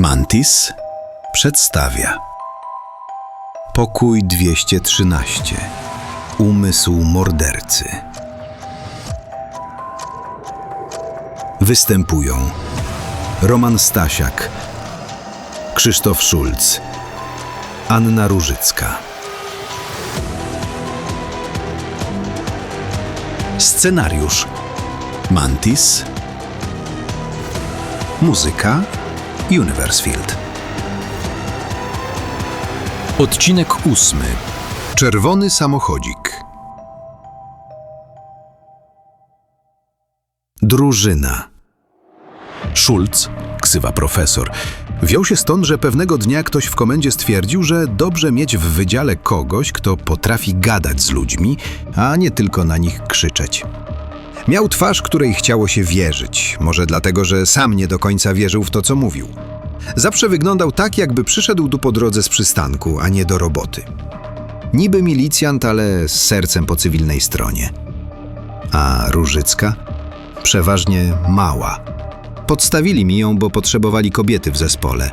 Mantis przedstawia Pokój 213 Umysł mordercy. Występują Roman Stasiak Krzysztof Szulc Anna Różycka. Scenariusz. Mantis. Muzyka Universefield Odcinek ósmy. Czerwony samochodzik. Drużyna. Schulz, ksywa profesor, wziął się stąd, że pewnego dnia ktoś w komendzie stwierdził, że dobrze mieć w wydziale kogoś, kto potrafi gadać z ludźmi, a nie tylko na nich krzyczeć. Miał twarz, której chciało się wierzyć, może dlatego, że sam nie do końca wierzył w to, co mówił. Zawsze wyglądał tak, jakby przyszedł tu po drodze z przystanku, a nie do roboty. Niby milicjant, ale z sercem po cywilnej stronie. A Różycka? Przeważnie mała. Podstawili mi ją, bo potrzebowali kobiety w zespole.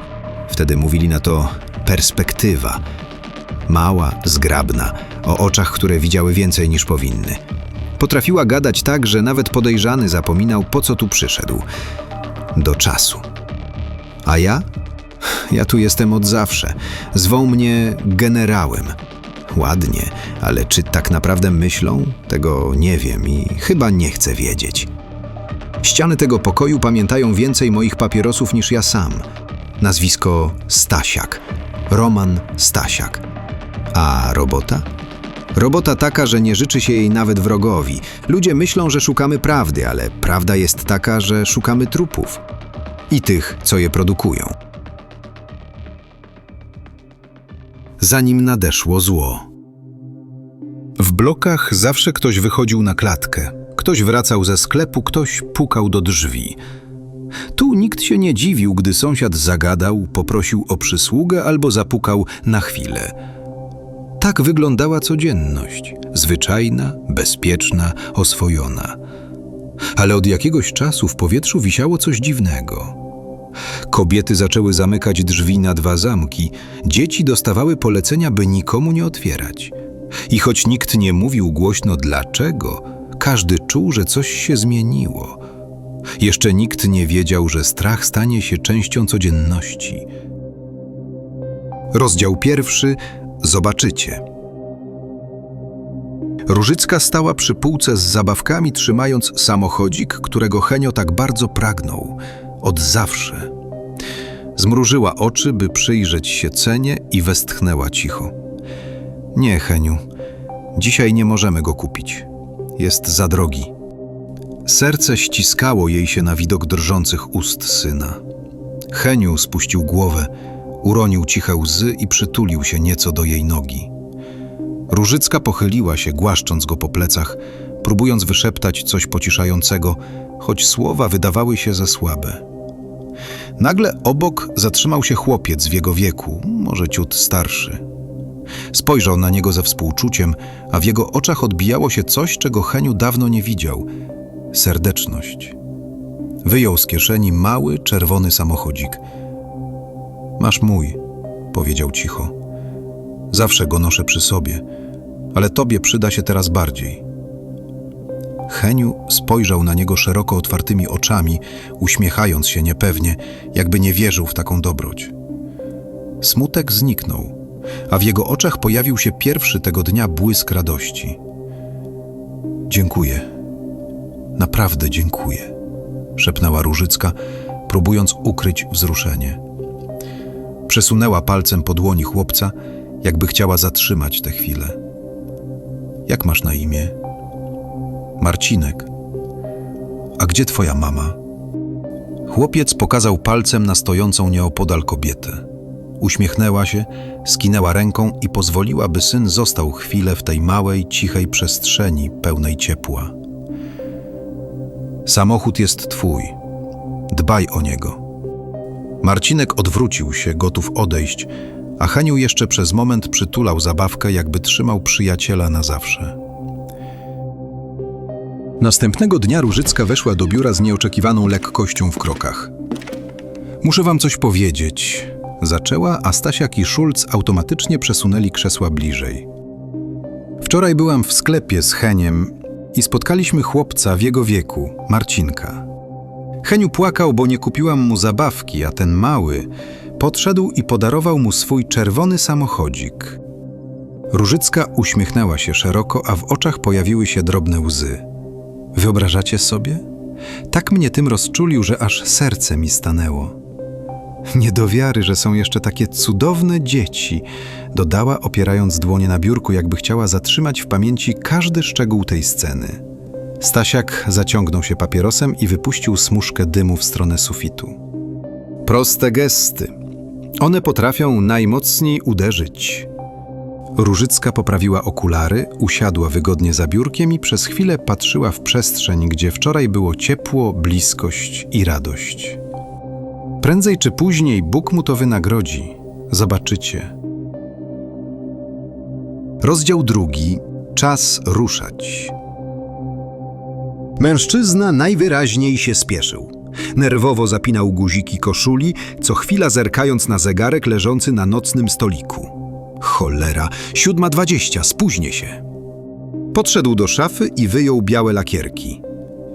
Wtedy mówili na to perspektywa. Mała, zgrabna, o oczach, które widziały więcej niż powinny. Potrafiła gadać tak, że nawet podejrzany zapominał, po co tu przyszedł. Do czasu. A ja? Ja tu jestem od zawsze. Zwą mnie generałem. Ładnie, ale czy tak naprawdę myślą? Tego nie wiem i chyba nie chcę wiedzieć. Ściany tego pokoju pamiętają więcej moich papierosów niż ja sam. Nazwisko Stasiak. Roman Stasiak. A robota? Robota taka, że nie życzy się jej nawet wrogowi. Ludzie myślą, że szukamy prawdy, ale prawda jest taka, że szukamy trupów. I tych, co je produkują. Zanim nadeszło zło. W blokach zawsze ktoś wychodził na klatkę. Ktoś wracał ze sklepu, ktoś pukał do drzwi. Tu nikt się nie dziwił, gdy sąsiad zagadał, poprosił o przysługę albo zapukał na chwilę. Tak wyglądała codzienność zwyczajna, bezpieczna, oswojona. Ale od jakiegoś czasu w powietrzu wisiało coś dziwnego. Kobiety zaczęły zamykać drzwi na dwa zamki, dzieci dostawały polecenia, by nikomu nie otwierać. I choć nikt nie mówił głośno dlaczego, każdy czuł, że coś się zmieniło. Jeszcze nikt nie wiedział, że strach stanie się częścią codzienności. Rozdział pierwszy Zobaczycie. Różycka stała przy półce z zabawkami, trzymając samochodzik, którego Henio tak bardzo pragnął. Od zawsze. Zmrużyła oczy, by przyjrzeć się cenie i westchnęła cicho. Nie, Heniu, dzisiaj nie możemy go kupić. Jest za drogi. Serce ściskało jej się na widok drżących ust syna. Heniu spuścił głowę, uronił ciche łzy i przytulił się nieco do jej nogi. Różycka pochyliła się, głaszcząc go po plecach, próbując wyszeptać coś pociszającego, choć słowa wydawały się za słabe. Nagle obok zatrzymał się chłopiec w jego wieku, może ciut starszy. Spojrzał na niego ze współczuciem, a w jego oczach odbijało się coś, czego Heniu dawno nie widział serdeczność. Wyjął z kieszeni mały, czerwony samochodzik. Masz mój, powiedział cicho. Zawsze go noszę przy sobie, ale tobie przyda się teraz bardziej. Heniu spojrzał na niego szeroko otwartymi oczami, uśmiechając się niepewnie, jakby nie wierzył w taką dobroć. Smutek zniknął, a w jego oczach pojawił się pierwszy tego dnia błysk radości. Dziękuję. Naprawdę dziękuję, szepnęła Różycka, próbując ukryć wzruszenie. Przesunęła palcem po dłoni chłopca, jakby chciała zatrzymać tę chwilę. Jak masz na imię? Marcinek. A gdzie twoja mama? Chłopiec pokazał palcem na stojącą nieopodal kobietę. Uśmiechnęła się, skinęła ręką i pozwoliła, by syn został chwilę w tej małej, cichej przestrzeni pełnej ciepła. Samochód jest twój. Dbaj o niego. Marcinek odwrócił się, gotów odejść, a Heniu jeszcze przez moment przytulał zabawkę, jakby trzymał przyjaciela na zawsze. Następnego dnia Różycka weszła do biura z nieoczekiwaną lekkością w krokach. Muszę wam coś powiedzieć. Zaczęła, a Stasiak i Szulc automatycznie przesunęli krzesła bliżej. Wczoraj byłam w sklepie z Heniem i spotkaliśmy chłopca w jego wieku, Marcinka. Heniu płakał, bo nie kupiłam mu zabawki, a ten mały podszedł i podarował mu swój czerwony samochodzik. Różycka uśmiechnęła się szeroko, a w oczach pojawiły się drobne łzy. Wyobrażacie sobie? Tak mnie tym rozczulił, że aż serce mi stanęło. Nie do wiary, że są jeszcze takie cudowne dzieci, dodała, opierając dłonie na biurku, jakby chciała zatrzymać w pamięci każdy szczegół tej sceny. Stasiak zaciągnął się papierosem i wypuścił smuszkę dymu w stronę sufitu. Proste gesty. One potrafią najmocniej uderzyć. Różycka poprawiła okulary, usiadła wygodnie za biurkiem i przez chwilę patrzyła w przestrzeń, gdzie wczoraj było ciepło, bliskość i radość. Prędzej czy później Bóg mu to wynagrodzi. Zobaczycie. Rozdział drugi. Czas ruszać. Mężczyzna najwyraźniej się spieszył. Nerwowo zapinał guziki koszuli, co chwila zerkając na zegarek leżący na nocnym stoliku. Cholera, siódma dwadzieścia, spóźnię się. Podszedł do szafy i wyjął białe lakierki.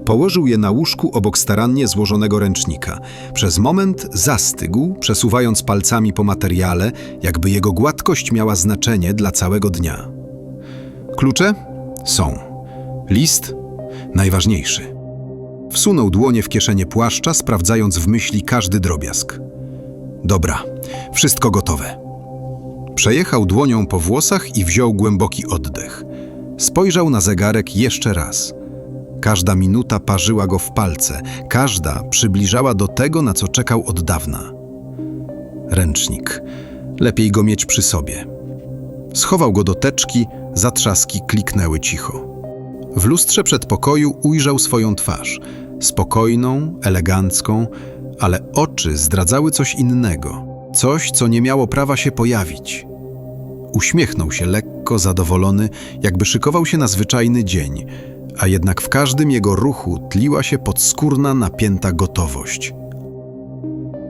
Położył je na łóżku obok starannie złożonego ręcznika. Przez moment zastygł, przesuwając palcami po materiale, jakby jego gładkość miała znaczenie dla całego dnia. Klucze? Są. List? Najważniejszy. Wsunął dłonie w kieszenie płaszcza, sprawdzając w myśli każdy drobiazg. Dobra, wszystko gotowe. Przejechał dłonią po włosach i wziął głęboki oddech. Spojrzał na zegarek jeszcze raz. Każda minuta parzyła go w palce, każda przybliżała do tego, na co czekał od dawna. Ręcznik. Lepiej go mieć przy sobie. Schował go do teczki, zatrzaski kliknęły cicho. W lustrze przedpokoju ujrzał swoją twarz. Spokojną, elegancką, ale oczy zdradzały coś innego. Coś, co nie miało prawa się pojawić. Uśmiechnął się lekko, zadowolony, jakby szykował się na zwyczajny dzień, a jednak w każdym jego ruchu tliła się podskórna, napięta gotowość.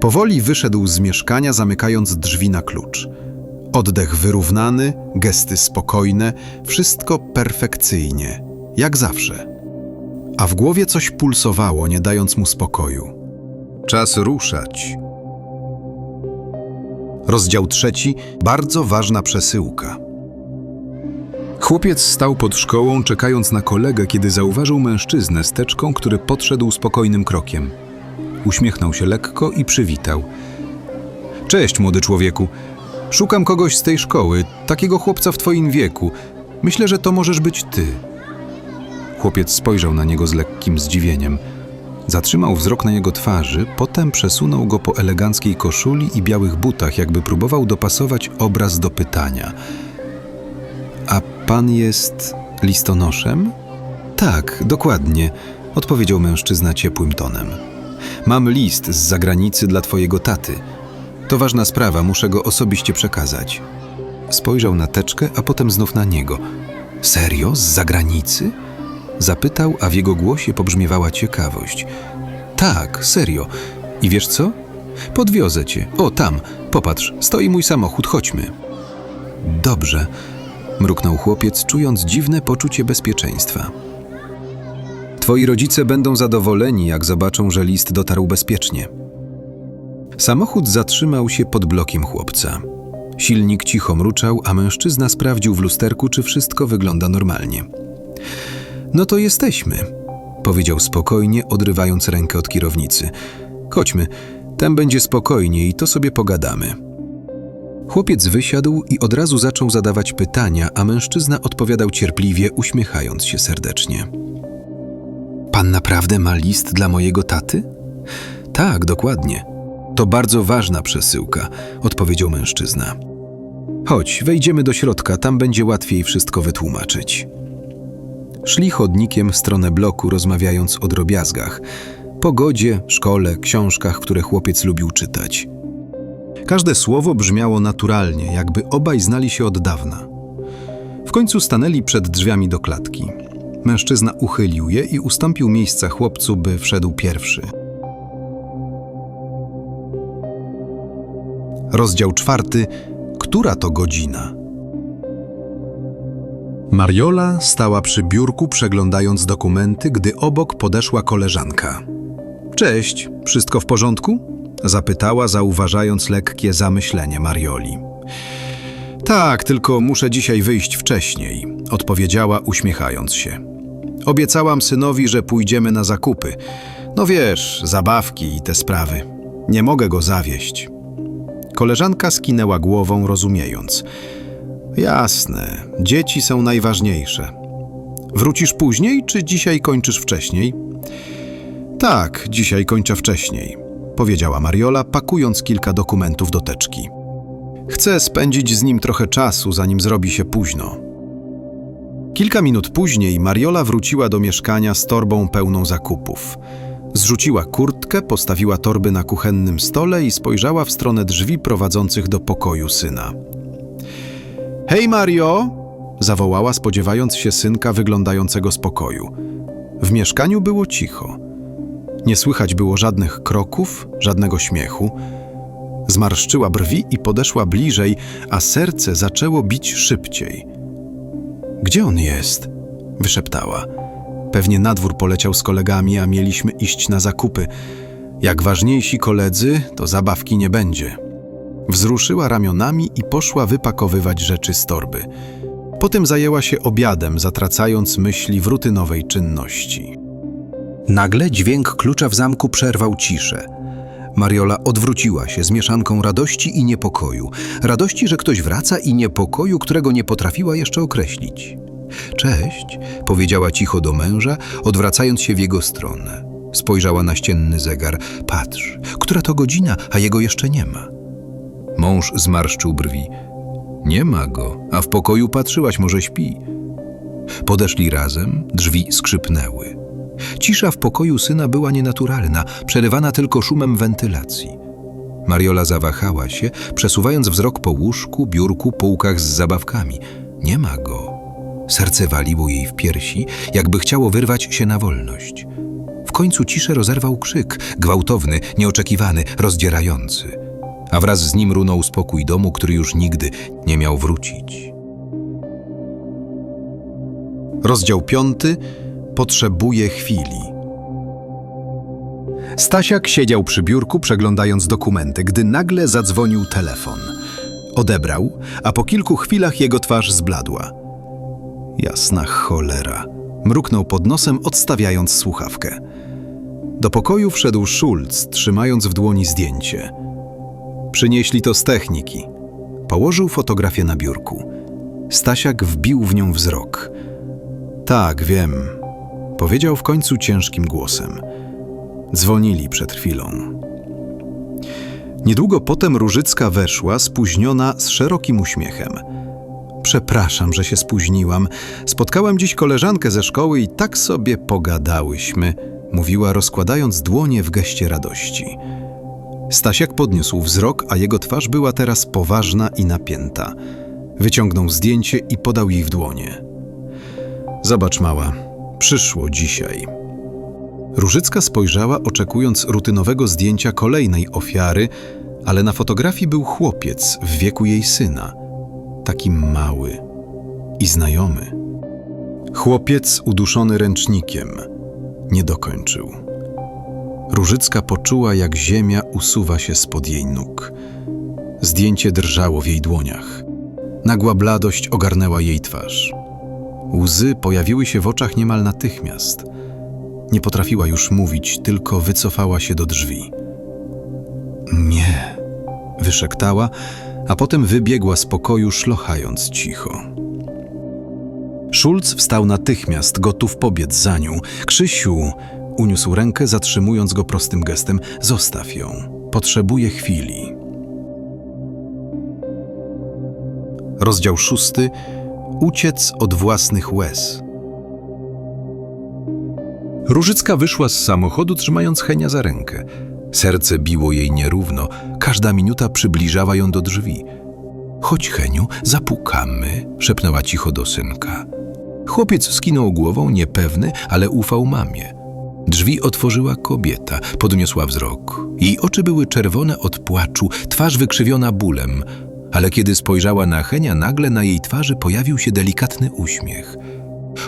Powoli wyszedł z mieszkania, zamykając drzwi na klucz. Oddech wyrównany, gesty spokojne, wszystko perfekcyjnie, jak zawsze. A w głowie coś pulsowało, nie dając mu spokoju. Czas ruszać. Rozdział trzeci. Bardzo ważna przesyłka. Chłopiec stał pod szkołą, czekając na kolegę, kiedy zauważył mężczyznę z teczką, który podszedł spokojnym krokiem. Uśmiechnął się lekko i przywitał. Cześć, młody człowieku. Szukam kogoś z tej szkoły, takiego chłopca w twoim wieku. Myślę, że to możesz być ty. Chłopiec spojrzał na niego z lekkim zdziwieniem. Zatrzymał wzrok na jego twarzy, potem przesunął go po eleganckiej koszuli i białych butach, jakby próbował dopasować obraz do pytania. A pan jest listonoszem? Tak, dokładnie, odpowiedział mężczyzna ciepłym tonem. Mam list z zagranicy dla twojego taty. To ważna sprawa, muszę go osobiście przekazać. Spojrzał na teczkę, a potem znów na niego. Serio? Z zagranicy? Zapytał, a w jego głosie pobrzmiewała ciekawość. Tak, serio. I wiesz co? Podwiozę cię. O, tam, popatrz, stoi mój samochód, chodźmy. Dobrze, mruknął chłopiec, czując dziwne poczucie bezpieczeństwa. Twoi rodzice będą zadowoleni, jak zobaczą, że list dotarł bezpiecznie. Samochód zatrzymał się pod blokiem chłopca. Silnik cicho mruczał, a mężczyzna sprawdził w lusterku, czy wszystko wygląda normalnie. No to jesteśmy, powiedział spokojnie, odrywając rękę od kierownicy. Chodźmy, tam będzie spokojnie i to sobie pogadamy. Chłopiec wysiadł i od razu zaczął zadawać pytania, a mężczyzna odpowiadał cierpliwie, uśmiechając się serdecznie. Pan naprawdę ma list dla mojego taty? Tak, dokładnie. To bardzo ważna przesyłka, odpowiedział mężczyzna. Chodź, wejdziemy do środka, tam będzie łatwiej wszystko wytłumaczyć. Szli chodnikiem w stronę bloku, rozmawiając o drobiazgach, pogodzie, szkole, książkach, które chłopiec lubił czytać. Każde słowo brzmiało naturalnie, jakby obaj znali się od dawna. W końcu stanęli przed drzwiami do klatki. Mężczyzna uchylił je i ustąpił miejsca chłopcu, by wszedł pierwszy. Rozdział czwarty. Która to godzina? Mariola stała przy biurku przeglądając dokumenty, gdy obok podeszła koleżanka. Cześć, wszystko w porządku? Zapytała, zauważając lekkie zamyślenie Marioli. Tak, tylko muszę dzisiaj wyjść wcześniej, odpowiedziała, uśmiechając się. Obiecałam synowi, że pójdziemy na zakupy. No wiesz, zabawki i te sprawy. Nie mogę go zawieść. Koleżanka skinęła głową, rozumiejąc. Jasne, dzieci są najważniejsze. Wrócisz później, czy dzisiaj kończysz wcześniej? Tak, dzisiaj kończę wcześniej, powiedziała Mariola, pakując kilka dokumentów do teczki. Chcę spędzić z nim trochę czasu, zanim zrobi się późno. Kilka minut później Mariola wróciła do mieszkania z torbą pełną zakupów. Zrzuciła kurtkę, postawiła torby na kuchennym stole i spojrzała w stronę drzwi prowadzących do pokoju syna. Hej Mario! zawołała, spodziewając się synka wyglądającego z pokoju. W mieszkaniu było cicho. Nie słychać było żadnych kroków, żadnego śmiechu. Zmarszczyła brwi i podeszła bliżej, a serce zaczęło bić szybciej. Gdzie on jest? wyszeptała. Pewnie na dwór poleciał z kolegami, a mieliśmy iść na zakupy. Jak ważniejsi koledzy, to zabawki nie będzie. Wzruszyła ramionami i poszła wypakowywać rzeczy z torby. Potem zajęła się obiadem, zatracając myśli w rutynowej czynności. Nagle dźwięk klucza w zamku przerwał ciszę. Mariola odwróciła się z mieszanką radości i niepokoju. Radości, że ktoś wraca i niepokoju, którego nie potrafiła jeszcze określić. Cześć, powiedziała cicho do męża, odwracając się w jego stronę. Spojrzała na ścienny zegar. Patrz, która to godzina, a jego jeszcze nie ma. Mąż zmarszczył brwi. Nie ma go, a w pokoju patrzyłaś, może śpi. Podeszli razem, drzwi skrzypnęły. Cisza w pokoju syna była nienaturalna, przerywana tylko szumem wentylacji. Mariola zawahała się, przesuwając wzrok po łóżku, biurku, półkach z zabawkami. Nie ma go. Serce waliło jej w piersi, jakby chciało wyrwać się na wolność. W końcu ciszę rozerwał krzyk, gwałtowny, nieoczekiwany, rozdzierający. A wraz z nim runął spokój domu, który już nigdy nie miał wrócić. Rozdział piąty potrzebuje chwili. Stasiak siedział przy biurku, przeglądając dokumenty, gdy nagle zadzwonił telefon. Odebrał, a po kilku chwilach jego twarz zbladła. Jasna cholera. Mruknął pod nosem, odstawiając słuchawkę. Do pokoju wszedł Schulz, trzymając w dłoni zdjęcie. Przynieśli to z techniki. Położył fotografię na biurku. Stasiak wbił w nią wzrok. Tak, wiem, powiedział w końcu ciężkim głosem. Dzwonili przed chwilą. Niedługo potem Różycka weszła, spóźniona, z szerokim uśmiechem. Przepraszam, że się spóźniłam. Spotkałam dziś koleżankę ze szkoły i tak sobie pogadałyśmy, mówiła, rozkładając dłonie w geście radości. Stasiak podniósł wzrok, a jego twarz była teraz poważna i napięta. Wyciągnął zdjęcie i podał jej w dłonie. Zobacz, mała, przyszło dzisiaj. Różycka spojrzała, oczekując rutynowego zdjęcia kolejnej ofiary, ale na fotografii był chłopiec w wieku jej syna, taki mały i znajomy. Chłopiec uduszony ręcznikiem nie dokończył. Różycka poczuła, jak ziemia usuwa się spod jej nóg. Zdjęcie drżało w jej dłoniach. Nagła bladość ogarnęła jej twarz. Łzy pojawiły się w oczach niemal natychmiast. Nie potrafiła już mówić, tylko wycofała się do drzwi. Nie, wyszektała, a potem wybiegła z pokoju, szlochając cicho. Schulz wstał natychmiast, gotów pobiec za nią. Krzysiu, uniósł rękę, zatrzymując go prostym gestem. Zostaw ją. Potrzebuje chwili. Rozdział szósty. Uciec od własnych łez. Różycka wyszła z samochodu, trzymając Henia za rękę. Serce biło jej nierówno, każda minuta przybliżała ją do drzwi. Chodź, Heniu, zapukamy, szepnęła cicho do synka. Chłopiec skinął głową, niepewny, ale ufał mamie. Drzwi otworzyła kobieta, podniosła wzrok. Jej oczy były czerwone od płaczu, twarz wykrzywiona bólem, ale kiedy spojrzała na Henia, nagle na jej twarzy pojawił się delikatny uśmiech.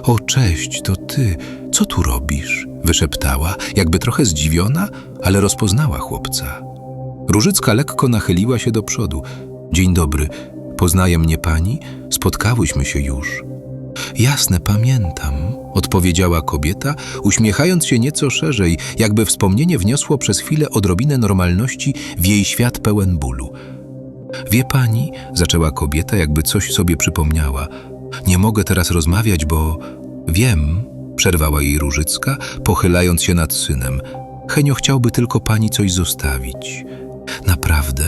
O, cześć, to ty. Co tu robisz? Wyszeptała, jakby trochę zdziwiona, ale rozpoznała chłopca. Różycka lekko nachyliła się do przodu. Dzień dobry, poznaje mnie pani? Spotkałyśmy się już. Jasne, pamiętam, odpowiedziała kobieta, uśmiechając się nieco szerzej, jakby wspomnienie wniosło przez chwilę odrobinę normalności w jej świat pełen bólu. Wie pani, zaczęła kobieta, jakby coś sobie przypomniała. Nie mogę teraz rozmawiać, bo wiem, przerwała jej Różycka, pochylając się nad synem. Henio chciałby tylko pani coś zostawić. Naprawdę?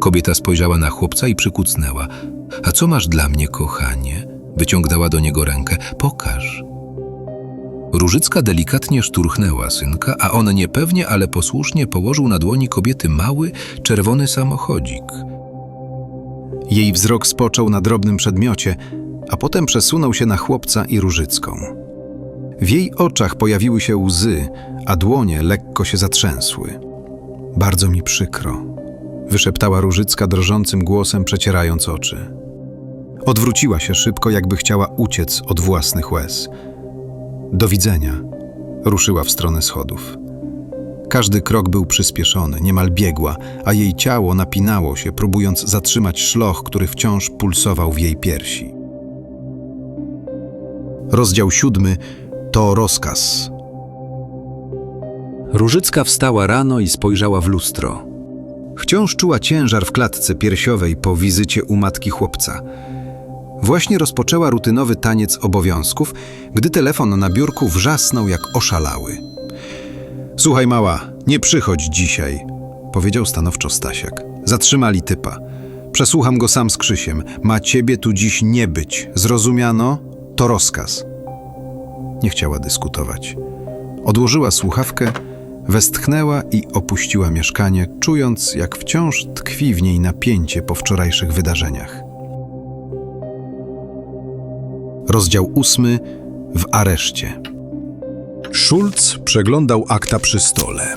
Kobieta spojrzała na chłopca i przykucnęła. A co masz dla mnie, kochanie? Wyciągnęła do niego rękę. Pokaż. Różycka delikatnie szturchnęła synka, a on niepewnie, ale posłusznie położył na dłoni kobiety mały, czerwony samochodzik. Jej wzrok spoczął na drobnym przedmiocie, a potem przesunął się na chłopca i różycką. W jej oczach pojawiły się łzy, a dłonie lekko się zatrzęsły. Bardzo mi przykro, wyszeptała różycka drżącym głosem, przecierając oczy. Odwróciła się szybko, jakby chciała uciec od własnych łez. Do widzenia, ruszyła w stronę schodów. Każdy krok był przyspieszony, niemal biegła, a jej ciało napinało się, próbując zatrzymać szloch, który wciąż pulsował w jej piersi. Rozdział siódmy to rozkaz. Różycka wstała rano i spojrzała w lustro. Wciąż czuła ciężar w klatce piersiowej po wizycie u matki chłopca. Właśnie rozpoczęła rutynowy taniec obowiązków, gdy telefon na biurku wrzasnął jak oszalały. Słuchaj, mała, nie przychodź dzisiaj, powiedział stanowczo Stasiak. Zatrzymali typa. Przesłucham go sam z Krzysiem. Ma ciebie tu dziś nie być. Zrozumiano? To rozkaz. Nie chciała dyskutować. Odłożyła słuchawkę, westchnęła i opuściła mieszkanie, czując, jak wciąż tkwi w niej napięcie po wczorajszych wydarzeniach. Rozdział ósmy w areszcie. Schulz przeglądał akta przy stole.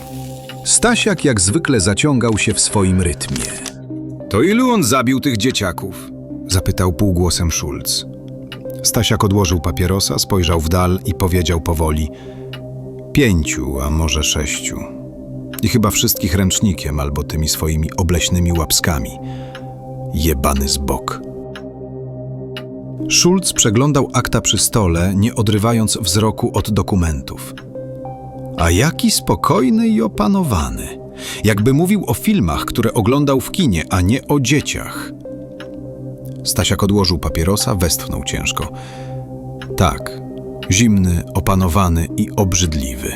Stasiak jak zwykle zaciągał się w swoim rytmie. To ilu on zabił tych dzieciaków? Zapytał półgłosem Schulz. Stasiak odłożył papierosa, spojrzał w dal i powiedział powoli: Pięciu, a może sześciu. I chyba wszystkich ręcznikiem albo tymi swoimi obleśnymi łapskami. Jebany z bok. Schulz przeglądał akta przy stole, nie odrywając wzroku od dokumentów. A jaki spokojny i opanowany. Jakby mówił o filmach, które oglądał w kinie, a nie o dzieciach. Stasiak odłożył papierosa, westchnął ciężko. Tak, zimny, opanowany i obrzydliwy.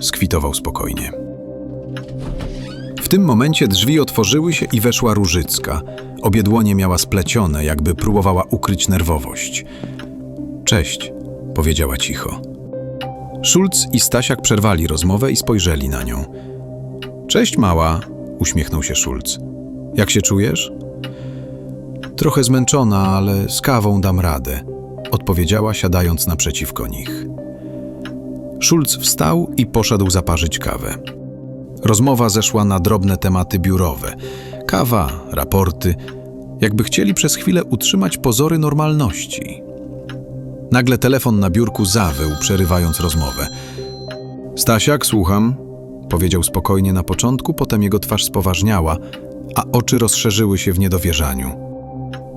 Skwitował spokojnie. W tym momencie drzwi otworzyły się i weszła Różycka. Obie dłonie miała splecione, jakby próbowała ukryć nerwowość. Cześć, powiedziała cicho. Schulz i Stasiak przerwali rozmowę i spojrzeli na nią. Cześć, mała, uśmiechnął się Schulz. Jak się czujesz? Trochę zmęczona, ale z kawą dam radę, odpowiedziała, siadając naprzeciwko nich. Schulz wstał i poszedł zaparzyć kawę. Rozmowa zeszła na drobne tematy biurowe. Kawa, raporty, jakby chcieli przez chwilę utrzymać pozory normalności. Nagle telefon na biurku zawył, przerywając rozmowę. Stasiak, słucham, powiedział spokojnie na początku, potem jego twarz spoważniała, a oczy rozszerzyły się w niedowierzaniu.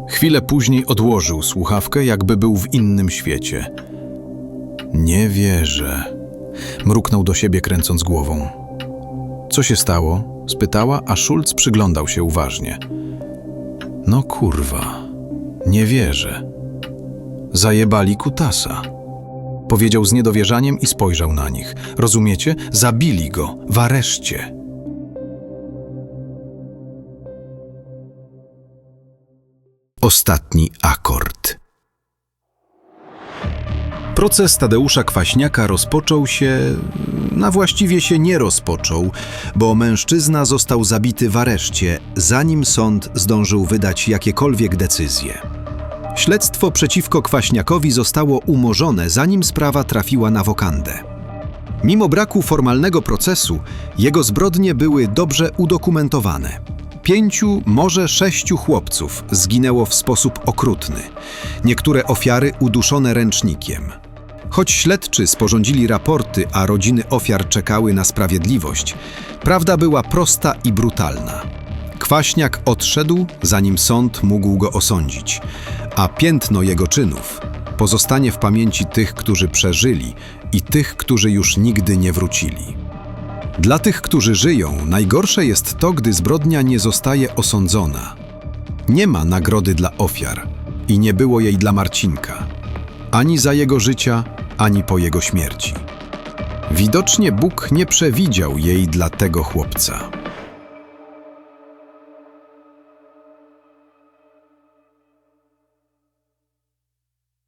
Chwilę później odłożył słuchawkę, jakby był w innym świecie. Nie wierzę. Mruknął do siebie, kręcąc głową. Co się stało? Spytała, a Schulz przyglądał się uważnie. No kurwa, nie wierzę. Zajebali kutasa. Powiedział z niedowierzaniem i spojrzał na nich. Rozumiecie? Zabili go w areszcie. Ostatni akord. Proces Tadeusza Kwaśniaka rozpoczął się, na właściwie się nie rozpoczął, bo mężczyzna został zabity w areszcie, zanim sąd zdążył wydać jakiekolwiek decyzje. Śledztwo przeciwko Kwaśniakowi zostało umorzone, zanim sprawa trafiła na wokandę. Mimo braku formalnego procesu, jego zbrodnie były dobrze udokumentowane. Pięciu, może sześciu chłopców zginęło w sposób okrutny. Niektóre ofiary uduszone ręcznikiem. Choć śledczy sporządzili raporty, a rodziny ofiar czekały na sprawiedliwość, prawda była prosta i brutalna. Kwaśniak odszedł, zanim sąd mógł go osądzić, a piętno jego czynów pozostanie w pamięci tych, którzy przeżyli i tych, którzy już nigdy nie wrócili. Dla tych, którzy żyją, najgorsze jest to, gdy zbrodnia nie zostaje osądzona. Nie ma nagrody dla ofiar i nie było jej dla Marcinka, ani za jego życia, ani po jego śmierci. Widocznie Bóg nie przewidział jej dla tego chłopca.